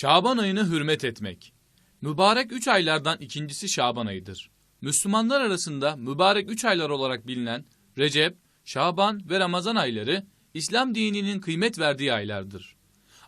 Şaban ayını hürmet etmek. Mübarek üç aylardan ikincisi Şaban ayıdır. Müslümanlar arasında mübarek üç aylar olarak bilinen Recep, Şaban ve Ramazan ayları İslam dininin kıymet verdiği aylardır.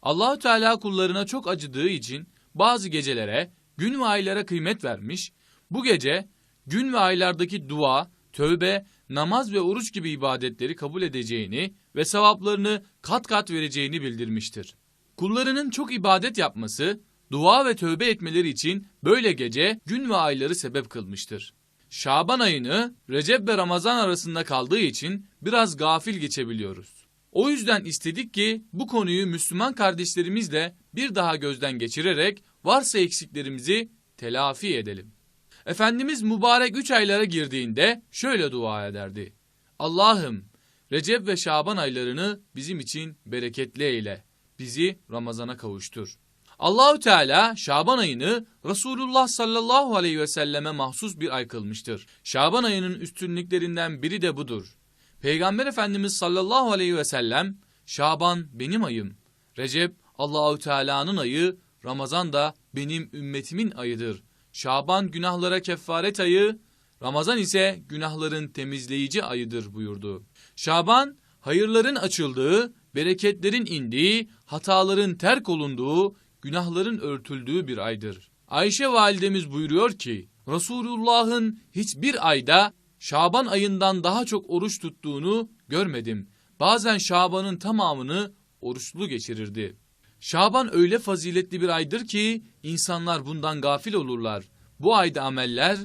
Allahü Teala kullarına çok acıdığı için bazı gecelere, gün ve aylara kıymet vermiş, bu gece gün ve aylardaki dua, tövbe, namaz ve oruç gibi ibadetleri kabul edeceğini ve sevaplarını kat kat vereceğini bildirmiştir. Kullarının çok ibadet yapması, dua ve tövbe etmeleri için böyle gece, gün ve ayları sebep kılmıştır. Şaban ayını Recep ve Ramazan arasında kaldığı için biraz gafil geçebiliyoruz. O yüzden istedik ki bu konuyu Müslüman kardeşlerimizle bir daha gözden geçirerek varsa eksiklerimizi telafi edelim. Efendimiz mübarek üç aylara girdiğinde şöyle dua ederdi. Allah'ım Recep ve Şaban aylarını bizim için bereketli eyle. Bizi Ramazana kavuştur. Allahü Teala Şaban ayını Resulullah sallallahu aleyhi ve selleme mahsus bir ay kılmıştır. Şaban ayının üstünlüklerinden biri de budur. Peygamber Efendimiz sallallahu aleyhi ve sellem Şaban benim ayım. Recep Allahü Teala'nın ayı, Ramazan da benim ümmetimin ayıdır. Şaban günahlara kefaret ayı, Ramazan ise günahların temizleyici ayıdır buyurdu. Şaban hayırların açıldığı, bereketlerin indiği, hataların terk olunduğu, günahların örtüldüğü bir aydır. Ayşe validemiz buyuruyor ki Resulullah'ın hiçbir ayda Şaban ayından daha çok oruç tuttuğunu görmedim. Bazen Şaban'ın tamamını oruçlu geçirirdi. Şaban öyle faziletli bir aydır ki insanlar bundan gafil olurlar. Bu ayda ameller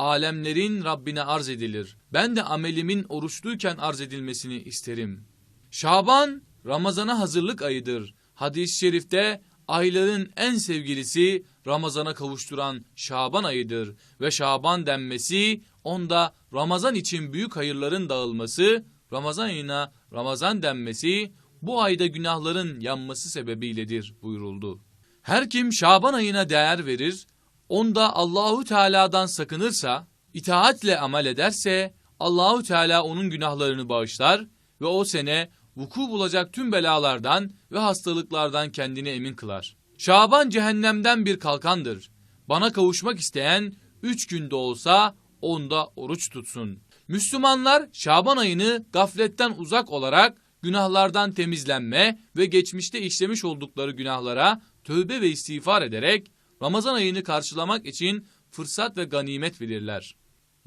alemlerin Rabbine arz edilir. Ben de amelimin oruçluyken arz edilmesini isterim. Şaban Ramazana hazırlık ayıdır. Hadis-i şerifte ayların en sevgilisi Ramazana kavuşturan Şaban ayıdır ve Şaban denmesi onda Ramazan için büyük hayırların dağılması, Ramazan ayına Ramazan denmesi bu ayda günahların yanması sebebiyledir buyuruldu. Her kim Şaban ayına değer verir, onda Allahu Teala'dan sakınırsa, itaatle amel ederse Allahu Teala onun günahlarını bağışlar ve o sene vuku bulacak tüm belalardan ve hastalıklardan kendini emin kılar. Şaban cehennemden bir kalkandır. Bana kavuşmak isteyen üç günde olsa onda oruç tutsun. Müslümanlar Şaban ayını gafletten uzak olarak günahlardan temizlenme ve geçmişte işlemiş oldukları günahlara tövbe ve istiğfar ederek Ramazan ayını karşılamak için fırsat ve ganimet bilirler.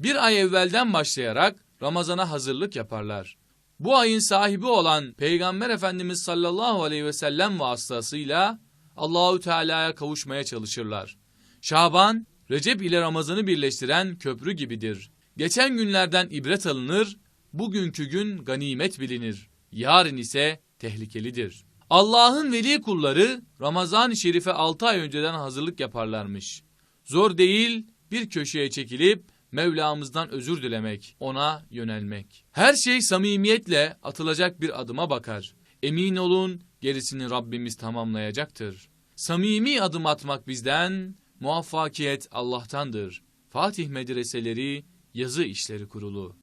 Bir ay evvelden başlayarak Ramazana hazırlık yaparlar. Bu ayın sahibi olan Peygamber Efendimiz sallallahu aleyhi ve sellem vasıtasıyla Allahü Teala'ya kavuşmaya çalışırlar. Şaban, Recep ile Ramazan'ı birleştiren köprü gibidir. Geçen günlerden ibret alınır, bugünkü gün ganimet bilinir. Yarın ise tehlikelidir. Allah'ın veli kulları Ramazan-ı Şerif'e 6 ay önceden hazırlık yaparlarmış. Zor değil bir köşeye çekilip Mevlamızdan özür dilemek, ona yönelmek. Her şey samimiyetle atılacak bir adıma bakar. Emin olun gerisini Rabbimiz tamamlayacaktır. Samimi adım atmak bizden, muvaffakiyet Allah'tandır. Fatih Medreseleri Yazı İşleri Kurulu